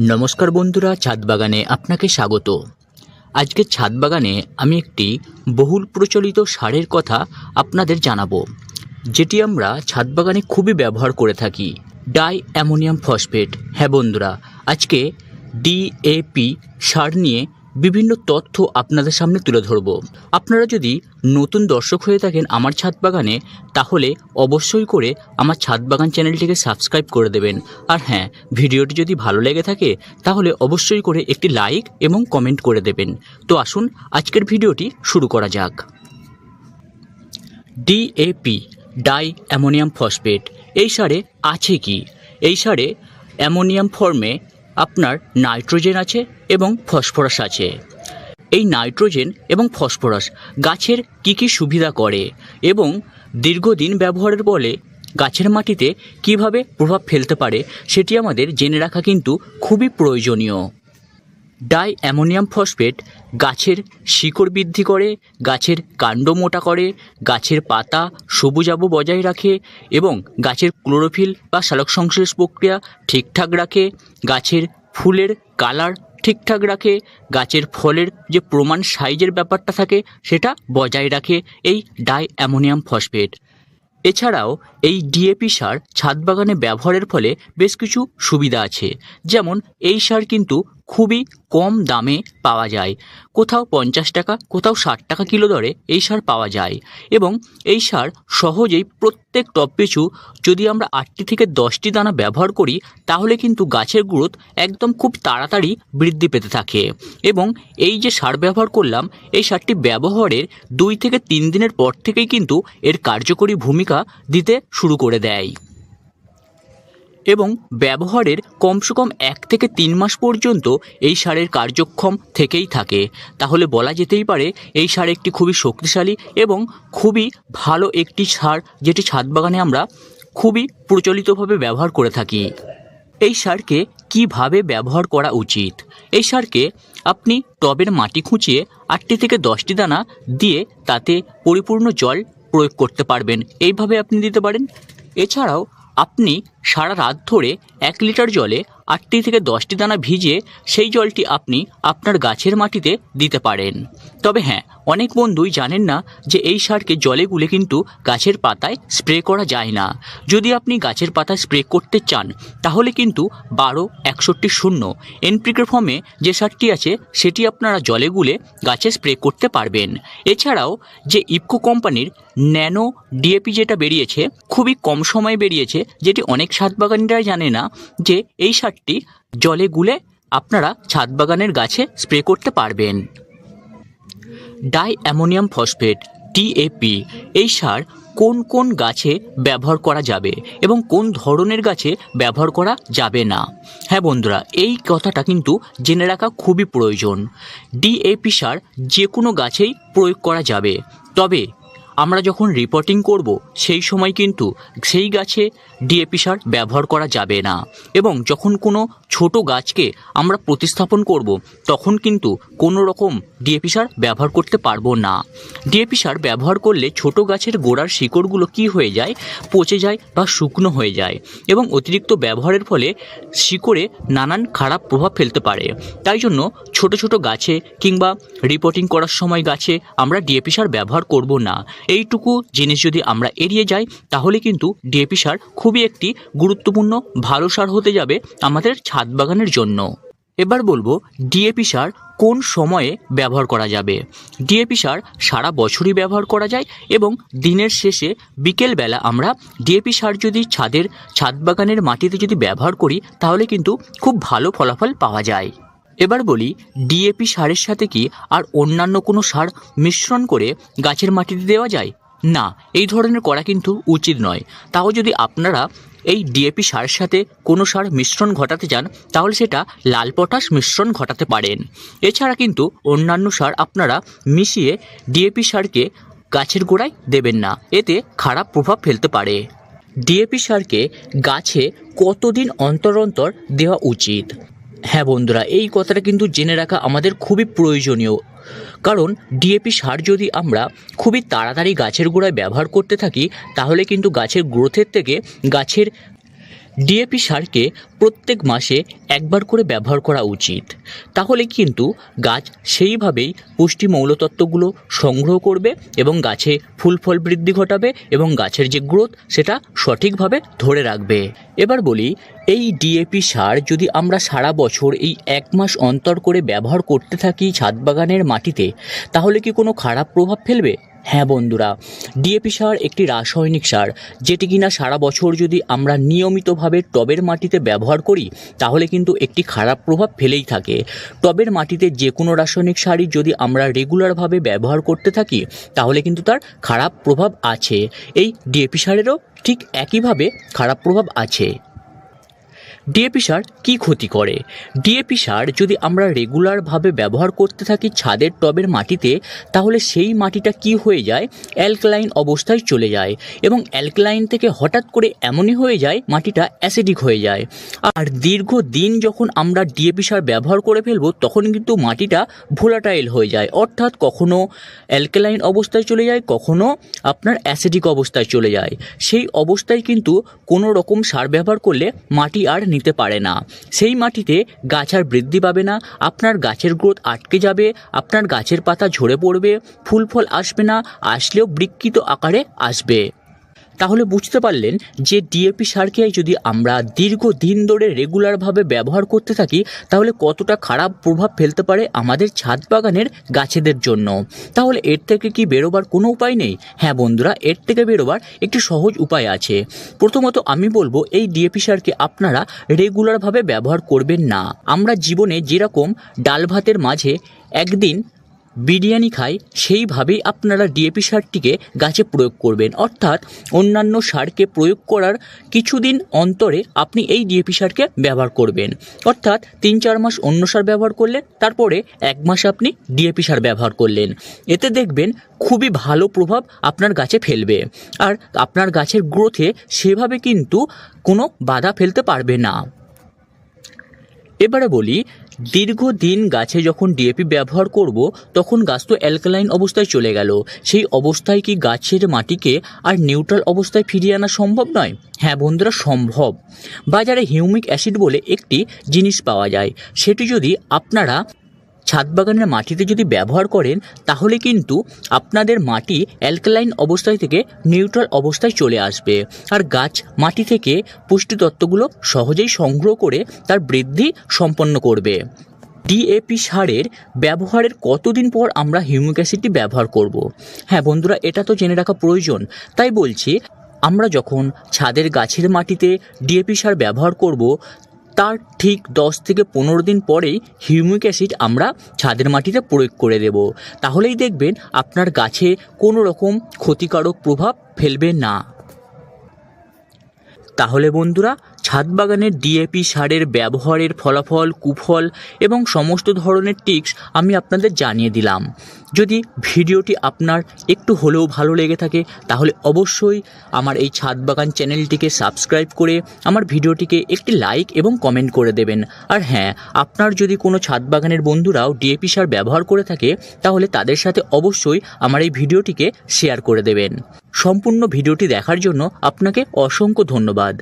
নমস্কার বন্ধুরা, ছাদ বাগানে আপনাকে স্বাগত। আজকে ছাদ বাগানে আমি একটি বহুল প্রচলিত সারের কথা আপনাদের জানাব, যেটি আমরা ছাদ বাগানে খুবই ব্যবহার করে থাকি। Di ammonium phosphate. হ্যাঁ বন্ধুরা, আজকে ডিএপি সার নিয়ে বিভিন্ন তথ্য আপনাদের সামনে তুলে ধরব। আপনারা যদি নতুন দর্শক হয়ে থাকেন আমার ছাদ বাগানে, তাহলে অবশ্যই করে আমার ছাদ বাগান চ্যানেলটিকে সাবস্ক্রাইব করে দেবেন। আর হ্যাঁ ভিডিওটি যদি ভালো লেগে থাকে, তাহলে অবশ্যই করে একটি লাইক এবং কমেন্ট করে দেবেন। তো আসুন, আজকের ভিডিওটি শুরু করা যাক। DAP di ammonium phosphate. এই সারে আছে কি? এই সারে অ্যামোনিয়াম ফর্মে আপনার নাইট্রোজেন আছে এবং ফসফরাস আছে। এই নাইট্রোজেন এবং ফসফরাস গাছের কী কী সুবিধা করে এবং দীর্ঘদিন ব্যবহারের ফলে গাছের মাটিতে কীভাবে প্রভাব ফেলতে পারে সেটি আমাদের জেনে রাখা কিন্তু খুবই প্রয়োজনীয়। ডাই অ্যামোনিয়াম ফসফেট গাছের শিকড় বৃদ্ধি করে, গাছের কাণ্ড মোটা করে, গাছের পাতা সবুজাব বজায় রাখে এবং গাছের ক্লোরোফিল বা সালোক সংশ্লেষ প্রক্রিয়া ঠিকঠাক রাখে, গাছের ফুলের কালার ঠিকঠাক রাখে, গাছের ফলের যে প্রমাণ সাইজের ব্যাপারটা থাকে সেটা বজায় রাখে এই ডাই অ্যামোনিয়াম ফসফেট। এছাড়াও এই ডিএপি সার ছাদ বাগানে ব্যবহারের ফলে বেশ কিছু সুবিধা আছে। যেমন এই সার কিন্তু খুবই কম দামে পাওয়া যায়। কোথাও পঞ্চাশ টাকা, কোথাও ষাট টাকা কিলো দরে এই সার পাওয়া যায় এবং এই সার সহজেই প্রত্যেক টপ পিছু যদি আমরা আটটি থেকে দশটি দানা ব্যবহার করি, তাহলে কিন্তু গাছের গ্রোথ একদম খুব তাড়াতাড়ি বৃদ্ধি পেতে থাকে এবং এই যে সার ব্যবহার করলাম, এই সারটি ব্যবহারের দুই থেকে তিন দিনের পর থেকেই কিন্তু এর কার্যকরী ভূমিকা দিতে শুরু করে দেয়। এবং ব্যবহারের কমসে কম এক থেকে তিন মাস পর্যন্ত এই সারের কার্যক্ষম থেকেই থাকে। তাহলে বলা যেতেই পারে এই সার একটি খুবই শক্তিশালী এবং খুবই ভালো একটি সার যেটি ছাদ বাগানে আমরা খুবই প্রচলিতভাবে ব্যবহার করে থাকি। এই সারকে কীভাবে ব্যবহার করা উচিত? এই সারকে আপনি টবের মাটি খুঁচিয়ে আটটি থেকে দশটি দানা দিয়ে তাতে পরিপূর্ণ জল প্রয়োগ করতে পারবেন। এইভাবে আপনি দিতে পারেন। এছাড়াও আপনি সারা রাত ধরে এক লিটার জলে আটটি থেকে দশটি দানা ভিজিয়ে সেই জলটি আপনি আপনার গাছের মাটিতে দিতে পারেন। তবে হ্যাঁ অনেক বন্ধুই জানেন না যে এই সারকে জলে গুলে কিন্তু গাছের পাতায় স্প্রে করা যায় না। যদি আপনি গাছের পাতায় স্প্রে করতে চান, তাহলে কিন্তু বারো, একষট্টি, শূন্য এনপ্রিকের ফর্মে যে সারটি আছে, সেটি আপনারা জলে গুলে গাছে স্প্রে করতে পারবেন। এছাড়াও যে ইফকো কোম্পানির ন্যানো ডিএপি যেটা বেরিয়েছে, খুবই কম সময়ে বেরিয়েছে, যেটি অনেক ছাদ বাগানিরা জানে না যে এই সারটি জলে গুলে আপনারা ছাদ বাগানের গাছে স্প্রে করতে পারবেন। ডাই অ্যামোনিয়াম ফসফেট ডিএপি এই সার কোন কোন গাছে ব্যবহার করা যাবে এবং কোন ধরনের গাছে ব্যবহার করা যাবে না? হ্যাঁ বন্ধুরা, এই কথাটা কিন্তু জেনে রাখা খুবই প্রয়োজন। ডিএপি সার যে কোনো গাছেই প্রয়োগ করা যাবে। তবে আমরা যখন রিপোর্টিং করব, সেই সময় কিন্তু সেই গাছে ডিএপি সার ব্যবহার করা যাবে না। এবং যখন কোনো ছোট গাছকে আমরা প্রতিস্থাপন করব, তখন কিন্তু কোনো রকম ডিএপি সার ব্যবহার করতে পারব না। ডিএপি সার ব্যবহার করলে ছোট গাছের গোড়ার শিকড়গুলো কি হয়ে যায়? পচে যায় বা শুকনো হয়ে যায়। এবং অতিরিক্ত ব্যবহারের ফলে শিকড়ে নানান খারাপ প্রভাব ফেলতে পারে। তাই জন্য ছোট ছোট গাছে কিংবা রিপোর্টিং করার সময় গাছে আমরা ডিএপি সার ব্যবহার করব না। এইটুকু জিনিস যদি আমরা এড়িয়ে যাই, তাহলে কিন্তু ডিএপি সার খুবই একটি গুরুত্বপূর্ণ ভালো সার হতে যাবে আমাদের ছাদ বাগানের জন্য। এবার বলব ডিএপি সার কোন সময়ে ব্যবহার করা যাবে। ডিএপি সার সারা বছরই ব্যবহার করা যায় এবং দিনের শেষে বিকেলবেলা আমরা ডিএপি সার যদি ছাদের ছাদ বাগানের মাটিতে যদি ব্যবহার করি, তাহলে কিন্তু খুব ভালো ফলাফল পাওয়া যায়। এবার বলি ডিএপি সারের সাথে কি আর অন্যান্য কোনো সার মিশ্রণ করে গাছের মাটিতে দেওয়া যায়? না, এই ধরনের করা কিন্তু উচিত নয়। তাও যদি আপনারা এই ডিএপি সারের সাথে কোনো সার মিশ্রণ ঘটাতে চান, তাহলে সেটা লাল পটাশ মিশ্রণ ঘটাতে পারেন। এছাড়া কিন্তু অন্যান্য সার আপনারা মিশিয়ে ডিএপি সারকে গাছের গোড়ায় দেবেন না। এতে খারাপ প্রভাব ফেলতে পারে। ডিএপি সারকে গাছে কতদিন অন্তর অন্তর দেওয়া উচিত? হ্যাঁ বন্ধুরা, এই কথাটা কিন্তু জেনে রাখা আমাদের খুবই প্রয়োজনীয়। কারণ ডিএপি সার যদি আমরা খুবই তাড়াতাড়ি গাছের গোড়ায় ব্যবহার করতে থাকি, তাহলে কিন্তু গাছের গ্রোথের থেকে গাছের ডিএপি সারকে প্রত্যেক মাসে একবার করে ব্যবহার করা উচিত। তাহলে কিন্তু গাছ সেইভাবেই পুষ্টি মৌলতত্ত্বগুলো সংগ্রহ করবে এবং গাছে ফুল ফল বৃদ্ধি ঘটাবে এবং গাছের যে গ্রোথ সেটা সঠিকভাবে ধরে রাখবে। এবার বলি এই ডিএপি সার যদি আমরা সারা বছর এই এক মাস অন্তর করে ব্যবহার করতে থাকি ছাদ বাগানের মাটিতে, তাহলে কি কোনো খারাপ প্রভাব ফেলবে? হ্যাঁ বন্ধুরা ডিএপি সার একটি রাসায়নিক সার, যেটি কিনা সারা বছর যদি আমরা নিয়মিতভাবে টবের মাটিতে ব্যবহার করি, তাহলে কিন্তু একটি খারাপ প্রভাব ফেলেই থাকে। টবের মাটিতে যে কোনো রাসায়নিক সারই যদি আমরা রেগুলারভাবে ব্যবহার করতে থাকি, তাহলে কিন্তু তার খারাপ প্রভাব আছে। এই ডিএপি সারেরও ঠিক একইভাবে খারাপ প্রভাব আছে। ডিএপি সার কী ক্ষতি করে? ডিএপি সার যদি আমরা রেগুলারভাবে ব্যবহার করতে থাকি ছাদের টবের মাটিতে, তাহলে সেই মাটিটা কি হয়ে যায়? অ্যালকালাইন অবস্থায় চলে যায় এবং অ্যালকালাইন থেকে হঠাৎ করে এমনই হয়ে যায়, মাটিটা অ্যাসিডিক হয়ে যায়। আর দীর্ঘ দিন যখন আমরা ডিএপি সার ব্যবহার করে ফেলব, তখন কিন্তু মাটিটা ভোলাটাইল হয়ে যায়। অর্থাৎ কখনো অ্যালকালাইন অবস্থায় চলে যায়, কখনো আপনার অ্যাসিডিক অবস্থায় চলে যায়। সেই অবস্থায় কিন্তু কোনো রকম সার ব্যবহার করলে মাটি আর নিতে পারে না। সেই মাটিতে গাছ আর বৃদ্ধি পাবে না, আপনার গাছের গ্রোথ আটকে যাবে, আপনার গাছের পাতা ঝরে পড়বে ফুল ফল আসবে না, আসলেও বিকৃত আকারে আসবে। তাহলে বুঝতে পারলেন যে ডিএপি সারকে যদি আমরা দীর্ঘদিন ধরে রেগুলারভাবে ব্যবহার করতে থাকি, তাহলে কতটা খারাপ প্রভাব ফেলতে পারে আমাদের ছাদ বাগানের গাছেদের জন্য। তাহলে এর থেকে কি বেরোবার কোনো উপায় নেই? হ্যাঁ বন্ধুরা, এর থেকে বেরোবার একটি সহজ উপায় আছে। প্রথমত আমি বলব, এই ডিএপি সারকে আপনারা রেগুলারভাবে ব্যবহার করবেন না। আমরা জীবনে যেরকম ডাল ভাতের মাঝে একদিন বিরিয়ানি খাই সেইভাবেই আপনারা ডিএপি সারটিকে গাছে প্রয়োগ করবেন। অর্থাৎ অন্যান্য সারকে প্রয়োগ করার কিছুদিন অন্তরে আপনি এই ডিএপি সারকে ব্যবহার করবেন। অর্থাৎ তিন চার মাস অন্য সার ব্যবহার করলেন, তারপরে এক মাস আপনি ডিএপি সার ব্যবহার করলেন। এতে দেখবেন খুবই ভালো প্রভাব আপনার গাছে ফেলবে। আর আপনার গাছের গ্রোথে সেভাবে কিন্তু কোনো বাধা ফেলতে পারবে না। এবারে বলি দীর্ঘদিন গাছে যখন ডিএপি ব্যবহার করব, তখন গাছ তো অ্যালকালাইন অবস্থায় চলে গেল। সেই অবস্থায় কি গাছের মাটিকে আর নিউট্রাল অবস্থায় ফিরিয়ে আনা সম্ভব নয়? হ্যাঁ বন্ধুরা, সম্ভব। বাজারে হিউমিক অ্যাসিড বলে একটি জিনিস পাওয়া যায়। সেটি যদি আপনারা ছাদ বাগানের মাটিতে যদি ব্যবহার করেন, তাহলে কিন্তু আপনাদের মাটি অ্যালকালাইন অবস্থায় থেকে নিউট্রাল অবস্থায় চলে আসবে। আর গাছ মাটি থেকে পুষ্টি তত্ত্বগুলো সহজেই সংগ্রহ করে তার বৃদ্ধি সম্পন্ন করবে। ডিএপি সারের ব্যবহারের কতদিন পর আমরা হিউমিক অ্যাসিডটি ব্যবহার করব। হ্যাঁ বন্ধুরা, এটা তো জেনে রাখা প্রয়োজন। তাই বলছি, আমরা যখন ছাদের গাছের মাটিতে ডিএপি সার ব্যবহার করব তার ঠিক দশ থেকে পনেরো দিন পরেই হিউমিক অ্যাসিড আমরা ছাদের মাটিতে প্রয়োগ করে দেব। তাহলেই দেখবেন আপনার গাছে কোনো রকম ক্ষতিকারক প্রভাব ফেলবে না। তাহলে বন্ধুরা ছাদ বাগানের ডিএপি সারের ব্যবহারের ফলাফল, কুফল এবং সমস্ত ধরনের টিপস আমি আপনাদের জানিয়ে দিলাম। যদি ভিডিওটি আপনার একটু হলেও ভালো লেগে থাকে, তাহলে অবশ্যই আমার এই ছাদ বাগান চ্যানেলটিকে সাবস্ক্রাইব করে আমার ভিডিওটিকে একটি লাইক এবং কমেন্ট করে দেবেন। আর হ্যাঁ আপনার যদি কোনো ছাদ বাগানের বন্ধুরাও ডিএপি সার ব্যবহার করে থাকে, তাহলে তাদের সাথে অবশ্যই আমার এই ভিডিওটিকে শেয়ার করে দেবেন। সম্পূর্ণ ভিডিওটি দেখার জন্য আপনাকে অসংখ্য ধন্যবাদ।